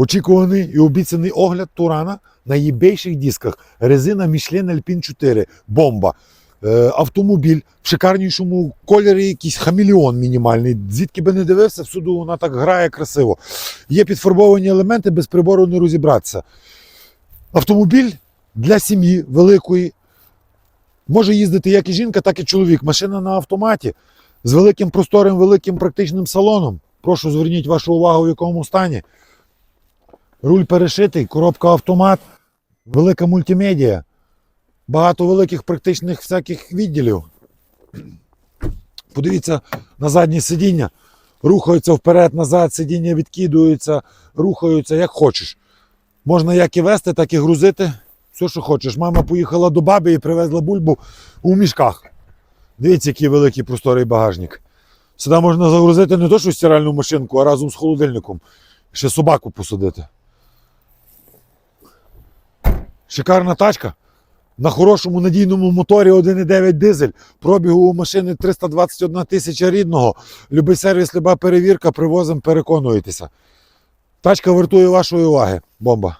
Очікуваний і обіцяний огляд Турана на їбейших дисках. Резина Michelin Alpine 4. Бомба. Е, автомобіль в шикарнішому кольорі, якийсь хамелеон мінімальний. Звідки би не дивився, всюди вона так грає красиво. Є підфарбовані елементи, без прибору не розібратися. Автомобіль для сім'ї великої. Може їздити як і жінка, так і чоловік. Машина на автоматі з великим просторим, великим практичним салоном. Прошу зверніть вашу увагу, в якому стані. Руль перешитий, коробка автомат, велика мультимедіа, багато великих практичних всяких відділів. Подивіться на заднє сидіння. Рухаються вперед-назад, сидіння відкидуються, рухаються як хочеш. Можна як і вести, так і грузити. Все, що хочеш. Мама поїхала до баби і привезла бульбу у мішках. Дивіться, який великий просторий багажник. Сюди можна загрузити не то, що стиральну машинку, а разом з холодильником. Ще собаку посадити. Шикарна тачка. На хорошому надійному моторі 1,9 дизель. Пробігу у машини 321 тисяча рідного. Любий сервіс, люба перевірка, привозимо, переконуєтеся. Тачка вартує вашої уваги. Бомба.